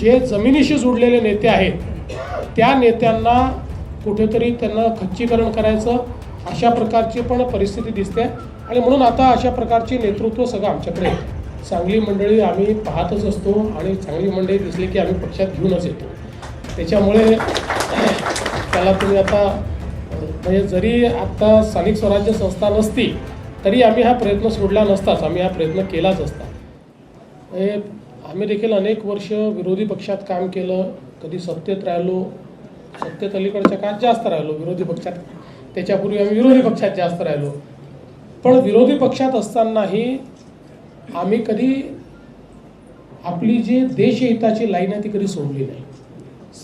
जे जमिनीशी जोडलेले नेते आहेत त्या नेत्यांना कुठेतरी त्यांना खच्चीकरण करायचं अशा प्रकारची पण परिस्थिती दिसते. आणि म्हणून आता अशा प्रकारचे नेतृत्व सगळं आमच्याकडे सांगली चांगली मंडळी आम्ही पाहतच असतो आणि चांगली मंडळी दिसली की आम्ही पक्षात घेऊनच येतो. त्याच्यामुळे त्याला तुम्ही आता म्हणजे जरी आत्ता स्थानिक स्वराज्य संस्था नसती तरी आम्ही हा प्रयत्न सोडला नसताच आम्ही हा प्रयत्न केलाच असता. हे आम्ही देखील अनेक वर्ष विरोधी पक्षात काम केलं. कधी सत्तेत राहिलो सत्तेत अलीकडच्या काळात जास्त राहिलो विरोधी पक्षात. त्याच्यापूर्वी आम्ही विरोधी पक्षात जास्त राहिलो. पण विरोधी पक्षात असतानाही आम्ही कधी आपली जी देशहिताची लाईन आहे ती कधी सोडली नाही.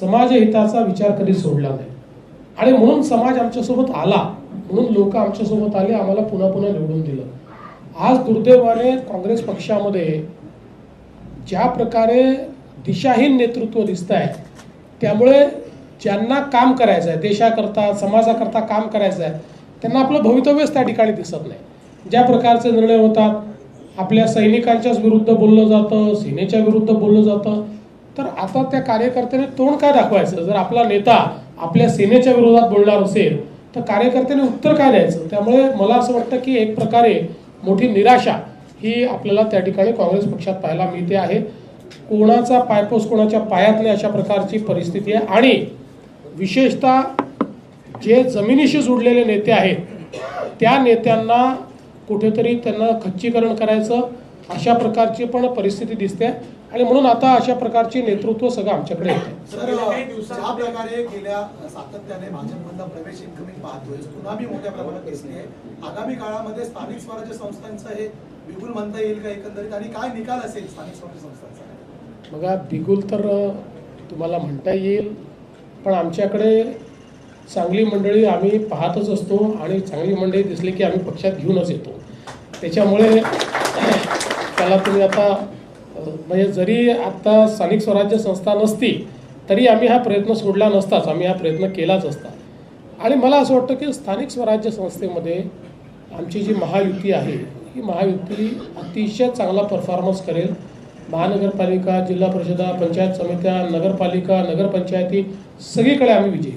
समाजहिताचा विचार कधी सोडला नाही. आणि म्हणून समाज आमच्यासोबत आला. म्हणून लोक आमच्यासोबत आले आम्हाला पुन्हा पुन्हा निवडून दिलं. आज दुर्दैवाने काँग्रेस पक्षामध्ये ज्या प्रकारे दिशाहीन नेतृत्व दिसत आहे त्यामुळे ज्यांना काम करायचं आहे देशाकरता समाजाकरता काम करायचं आहे त्यांना आपलं भवितव्यच त्या ठिकाणी दिसत नाही. ज्या प्रकारचे निर्णय होतात आपल्या सैनिकांच्याच विरुद्ध बोललं जातं सेनेच्या विरुद्ध बोललं जातं तर आता त्या कार्यकर्त्याने तोंड काय दाखवायचं? जर आपला नेता आपल्या सेनेच्या विरोधात बोलणार असेल तर कार्यकर्त्याने उत्तर काय द्यायचं? त्यामुळे मला असं वाटतं की एक प्रकारे मोठी निराशा ही आपल्याला त्या ठिकाणी काँग्रेस पक्षात पाहायला मिळते आहे. कोणाचा पायपोस कोणाच्या पायात नाही अशा प्रकारची परिस्थिती आहे. आणि विशेषतः जे जमिनीशी जोडलेले नेते आहेत त्या नेत्यांना कुठेतरी त्यांना खच्चीकरण करायचं अशा प्रकारची पण परिस्थिती दिसते. आणि म्हणून आता अशा प्रकारचे नेतृत्व सगळं आमच्याकडे येते. सर ज्या प्रकारे गेल्या सातत्याने भाजपमधला प्रवेश इन्कमिंग पाहतोय सुनामी मोठ्या प्रमाणात दिसते आगामी काळामध्ये स्थानिक स्वराज्य संस्थांचं हे बिगुल म्हणता येईल का एकंदरीत? आणि काय निकाल असेल स्थानिक स्वराज्य संस्थांचा? बघा बिगुल तर तुम्हाला म्हणता येईल पण आमच्याकडे चांगली मंडळी आम्ही पाहतच असतो आणि चांगली मंडळी दिसली की आम्ही पक्षात घेऊनच येतो. त्याच्यामुळे त्याला तुम्ही आता म्हणजे जरी आत्ता स्थानिक स्वराज्य संस्था नसती तरी आम्ही हा प्रयत्न सोडला नसताच. आम्ही हा प्रयत्न केलाच असता. आणि मला असं वाटतं की स्थानिक स्वराज्य संस्थेमध्ये आमची जी महायुती आहे ही महायुती अतिशय चांगला परफॉर्मन्स करेल. महानगरपालिका जिल्हा परिषदा पंचायत समित्या नगरपालिका नगरपंचायती सगळीकडे आम्ही विजयी.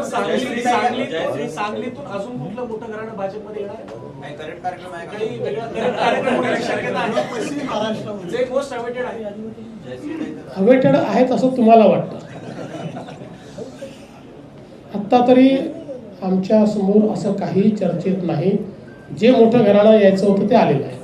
सांगलीतून सांगलीतून अजून कुठलं मोठं घराणं भाजपमध्ये येणार आहे? काही करंट कार्यक्रम आहे काही का वेगळा करंट कार्यक्रम होण्याची शक्यता आहे. पश्चिम महाराष्ट्रामध्ये. जे मोस्ट अवेटेड आहे. जयश्री अवेटेड आहेत असं तुम्हाला वाटतं? आत्ता तरी आमच्यासमोर असं काही चर्चेत नाही. जे मोठं घराणं यायचं होतं ते आलेलं आहे.